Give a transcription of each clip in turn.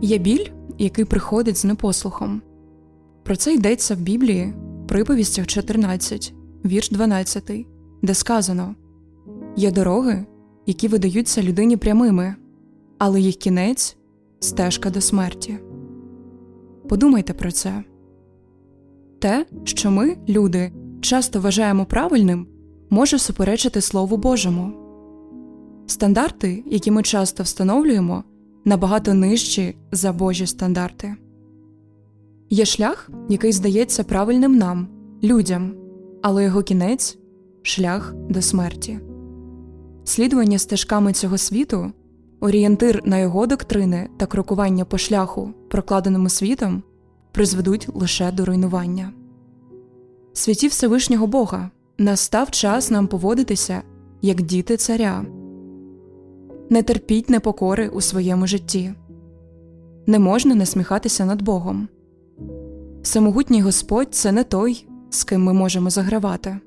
Є біль, який приходить з непослухом. Про це йдеться в Біблії, приповістях 14, вірш 12, де сказано Є дороги, які видаються людині прямими, але їх кінець стежка до смерті. Подумайте про це. Те, що ми, люди, часто вважаємо правильним, може суперечити Слову Божому. Стандарти, які ми часто встановлюємо, набагато нижчі за Божі стандарти. Є шлях, який здається правильним нам, людям, але його кінець шлях до смерті. Слідування стежками цього світу, орієнтир на його доктрини та крокування по шляху, прокладеному світом, призведуть лише до руйнування. Святі Всевишнього Бога настав час нам поводитися як діти царя. Не терпіть непокори у своєму житті. Не можна насміхатися над Богом. Всемогутній Господь це не той, з ким ми можемо загравати.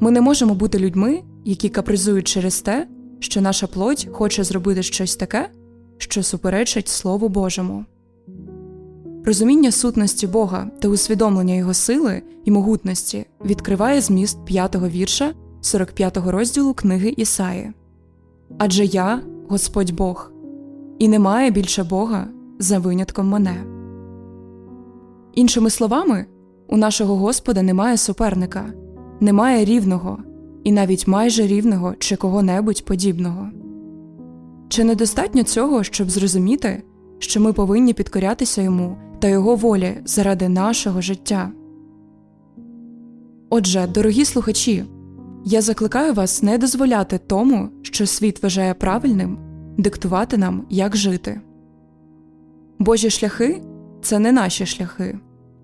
Ми не можемо бути людьми, які капризують через те, що наша плоть хоче зробити щось таке, що суперечить Слову Божому. Розуміння сутності Бога та усвідомлення Його сили і могутності відкриває зміст 5-го вірша 45-го розділу книги Ісаї. Адже я Господь Бог, і немає більше Бога за винятком мене. Іншими словами, у нашого Господа немає суперника, немає рівного і навіть майже рівного чи кого-небудь подібного. Чи недостатньо цього, щоб зрозуміти, що ми повинні підкорятися йому та його волі заради нашого життя? Отже, дорогі слухачі, я закликаю вас не дозволяти тому, що світ вважає правильним, диктувати нам, як жити. Божі шляхи це не наші шляхи,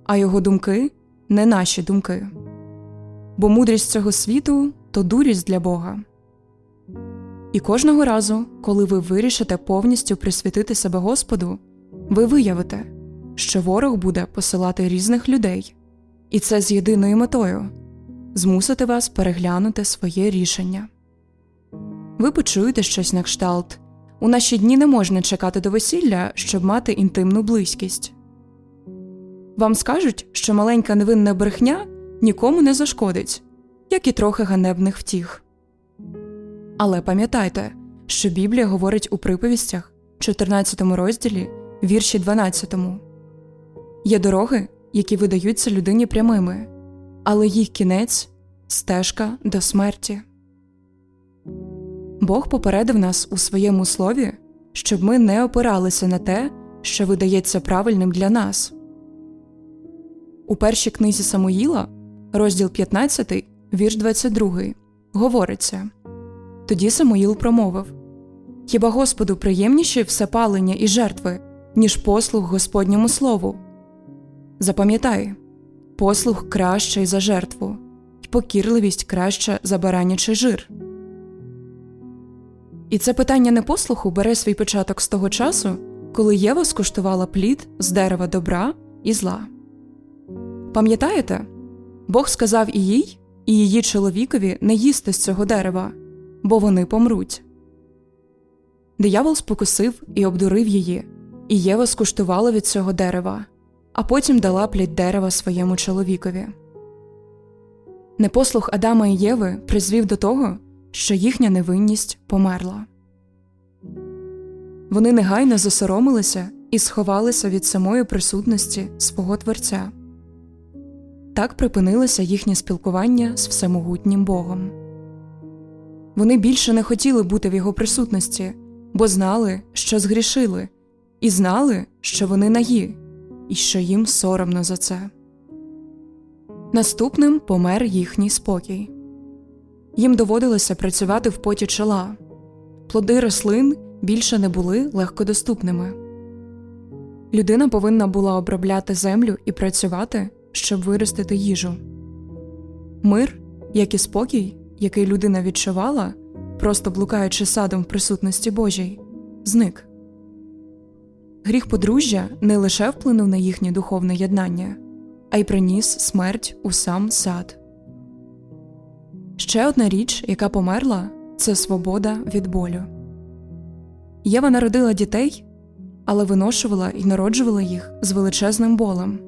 а його думки не наші думки. Бо мудрість цього світу то дурість для Бога. І кожного разу, коли ви вирішите повністю присвятити себе Господу, ви виявите, що ворог буде посилати різних людей, і це з єдиною метою змусити вас переглянути своє рішення. Ви почуєте щось на кшталт у наші дні не можна чекати до весілля, щоб мати інтимну близькість. Вам скажуть, що маленька невинна брехня нікому не зашкодить, як і трохи ганебних втіх. Але пам'ятайте, що Біблія говорить у приповістях, 14 розділі, вірші 12 є дороги, які видаються людині прямими, але їх кінець стежка до смерті. Бог попередив нас у своєму слові, щоб ми не опиралися на те, що видається правильним для нас. У першій книзі Самуїла, розділ 15, вірш 22, говориться Тоді Самуїл промовив Хіба Господу приємніші всепалення і жертви, ніж послуг Господньому слову? Запам'ятай послуг кращий за жертву, й покірливість краща за баранячий жир. І це питання непослуху бере свій початок з того часу, коли Єва скуштувала плід з дерева добра і зла. Пам'ятаєте, Бог сказав і їй, і її чоловікові не їсти з цього дерева, бо вони помруть. Диявол спокусив і обдурив її, і Єва скуштувала від цього дерева, а потім дала плід дерева своєму чоловікові. Непослух Адама і Єви призвів до того, що їхня невинність померла. Вони негайно засоромилися і сховалися від самої присутності свого Творця. Так припинилося їхнє спілкування з всемогутнім Богом. Вони більше не хотіли бути в його присутності, бо знали, що згрішили, і знали, що вони нагі, і що їм соромно за це. Наступним помер їхній спокій. Їм доводилося працювати в поті чола, плоди рослин більше не були легкодоступними. Людина повинна була обробляти землю і працювати, щоб виростити їжу. Мир, як і спокій, який людина відчувала, просто блукаючи садом в присутності Божій, зник. Гріх подружжя не лише вплинув на їхнє духовне єднання, а й приніс смерть у сам сад. Ще одна річ, яка померла, це свобода від болю. Єва народила дітей, але виношувала і народжувала їх з величезним болем.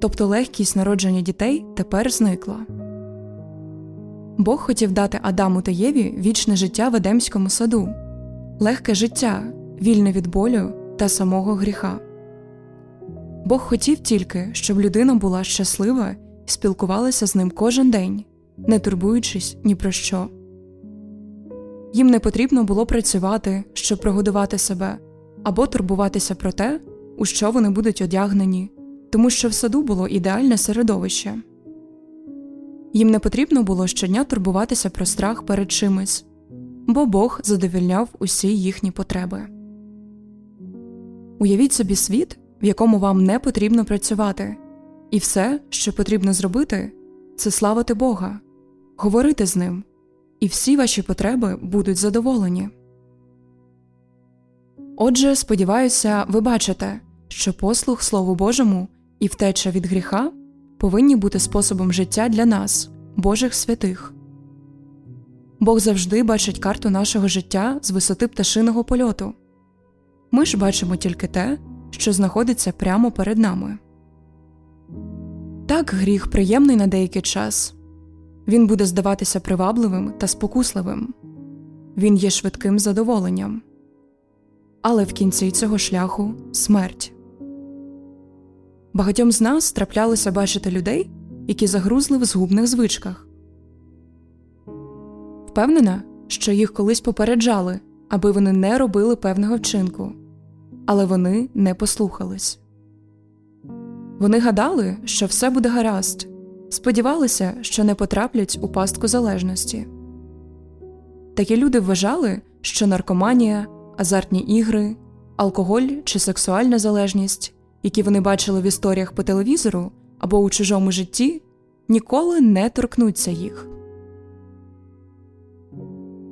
Тобто легкість народження дітей тепер зникла. Бог хотів дати Адаму та Єві вічне життя в Едемському саду, легке життя, вільне від болю та самого гріха. Бог хотів тільки, щоб людина була щаслива і спілкувалася з ним кожен день, не турбуючись ні про що. Їм не потрібно було працювати, щоб прогодувати себе, або турбуватися про те, у що вони будуть одягнені, тому що в саду було ідеальне середовище. Їм не потрібно було щодня турбуватися про страх перед чимось, бо Бог задовільняв усі їхні потреби. Уявіть собі світ, в якому вам не потрібно працювати, і все, що потрібно зробити, це славити Бога, говорити з ним, і всі ваші потреби будуть задоволені. Отже, сподіваюся, ви бачите, що послух Слову Божому і втеча від гріха повинні бути способом життя для нас, Божих святих. Бог завжди бачить карту нашого життя з висоти пташиного польоту. Ми ж бачимо тільки те, що знаходиться прямо перед нами. Так гріх приємний на деякий час він буде здаватися привабливим та спокусливим він є швидким задоволенням. Але в кінці цього шляху смерть. Багатьом з нас траплялося бачити людей, які загрузли в згубних звичках. Впевнена, що їх колись попереджали, аби вони не робили певного вчинку, але вони не послухались. Вони гадали, що все буде гаразд, сподівалися, що не потраплять у пастку залежності. Такі люди вважали, що наркоманія, азартні ігри, алкоголь чи сексуальна залежність, які вони бачили в історіях по телевізору або у чужому житті, ніколи не торкнуться їх.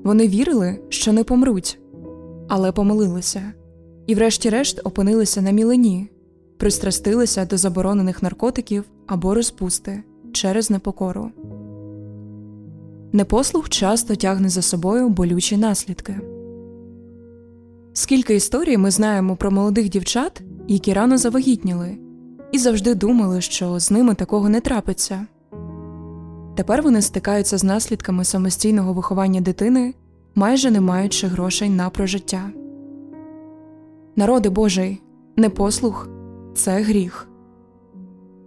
Вони вірили, що не помруть, але помилилися, і, врешті-решт, опинилися на мілені, пристрастилися до заборонених наркотиків або розпусти через непокору. Непослух часто тягне за собою болючі наслідки. Скільки історій ми знаємо про молодих дівчат, які рано завагітніли, і завжди думали, що з ними такого не трапиться. Тепер вони стикаються з наслідками самостійного виховання дитини, майже не маючи грошей на прожиття. Народи Божий, непослух це гріх.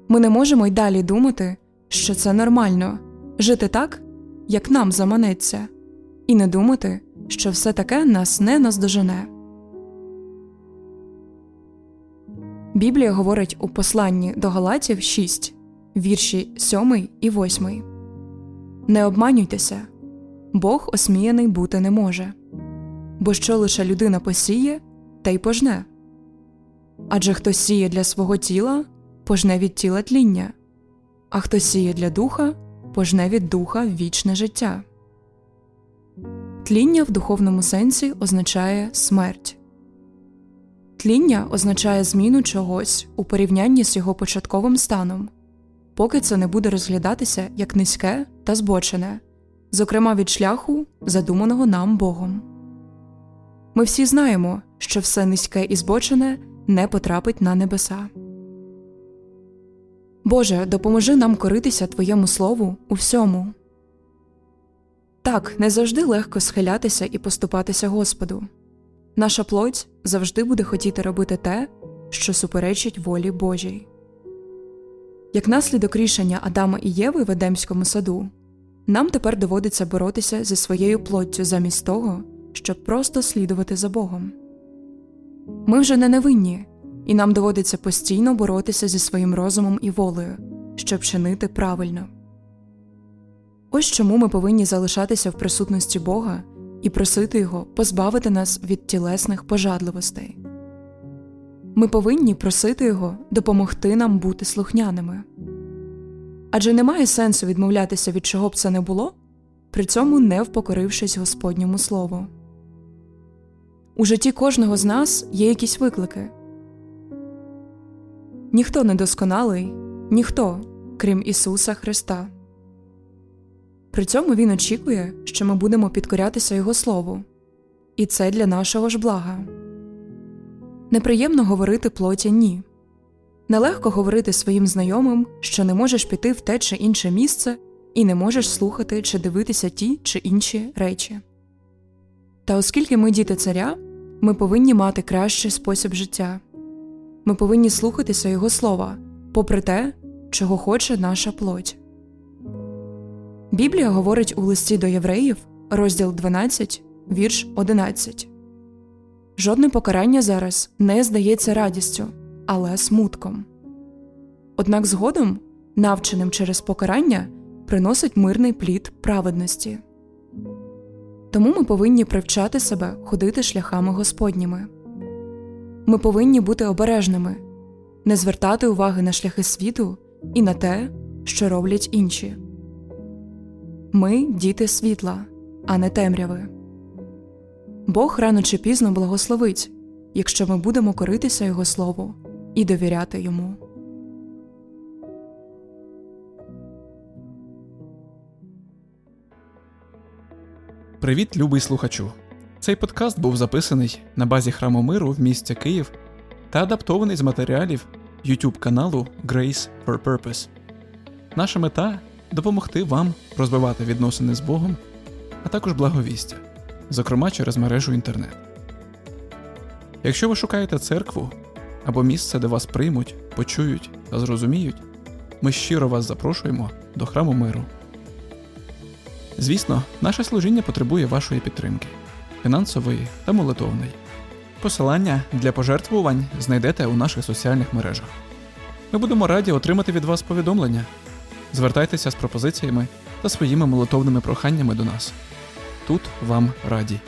Ми не можемо й далі думати, що це нормально жити так, як нам заманеться, і не думати, що все таке нас не наздожене. Біблія говорить у посланні до Галатів 6, вірші 7 і 8. Не обманюйтеся Бог осміяний бути не може, бо що лише людина посіє, та й пожне. Адже хто сіє для свого тіла, пожне від тіла тління, а хто сіє для духа, пожне від духа вічне життя. Тління в духовному сенсі означає смерть. Тління означає зміну чогось у порівнянні з його початковим станом, поки це не буде розглядатися як низьке та збочене, зокрема від шляху, задуманого нам Богом. Ми всі знаємо, що все низьке і збочене не потрапить на небеса. Боже, допоможи нам коритися Твоєму слову у всьому. Так, не завжди легко схилятися і поступатися Господу. Наша плоть завжди буде хотіти робити те, що суперечить волі Божій. Як наслідок рішення Адама і Єви в Едемському саду, нам тепер доводиться боротися зі своєю плоттю замість того, щоб просто слідувати за Богом. Ми вже не невинні, і нам доводиться постійно боротися зі своїм розумом і волею, щоб чинити правильно. Ось чому ми повинні залишатися в присутності Бога і просити Його позбавити нас від тілесних пожадливостей. Ми повинні просити Його допомогти нам бути слухняними. Адже немає сенсу відмовлятися від чого б це не було, при цьому не впокорившись Господньому Слову. У житті кожного з нас є якісь виклики. Ніхто не досконалий, ніхто, крім Ісуса Христа. При цьому Він очікує, що ми будемо підкорятися Його Слову, і це для нашого ж блага. Неприємно говорити плоті ні. Нелегко говорити своїм знайомим, що не можеш піти в те чи інше місце і не можеш слухати чи дивитися ті чи інші речі. Та оскільки ми діти царя, ми повинні мати кращий спосіб життя. Ми повинні слухатися Його слова, попри те, чого хоче наша плоть. Біблія говорить у листі до євреїв, розділ 12, вірш 11. Жодне покарання зараз не здається радістю, але смутком. Однак згодом, навченим через покарання, приносить мирний плід праведності. Тому ми повинні привчати себе ходити шляхами Господніми. Ми повинні бути обережними, не звертати уваги на шляхи світу і на те, що роблять інші. Ми діти світла, а не темряви. Бог рано чи пізно благословить, якщо ми будемо коритися Його Слову і довіряти йому. Привіт, любий слухачу! Цей подкаст був записаний на базі храму миру в місті Київ та адаптований з матеріалів YouTube каналу Grace for Purpose. Наша мета допомогти вам розвивати відносини з Богом, а також благовістя, зокрема через мережу інтернет. Якщо ви шукаєте церкву або місце, де вас приймуть, почують та зрозуміють, ми щиро вас запрошуємо до храму миру. Звісно, наше служіння потребує вашої підтримки фінансової та молитовної. Посилання для пожертвувань знайдете у наших соціальних мережах. Ми будемо раді отримати від вас повідомлення. Звертайтеся з пропозиціями та своїми молитовними проханнями до нас. Тут вам раді.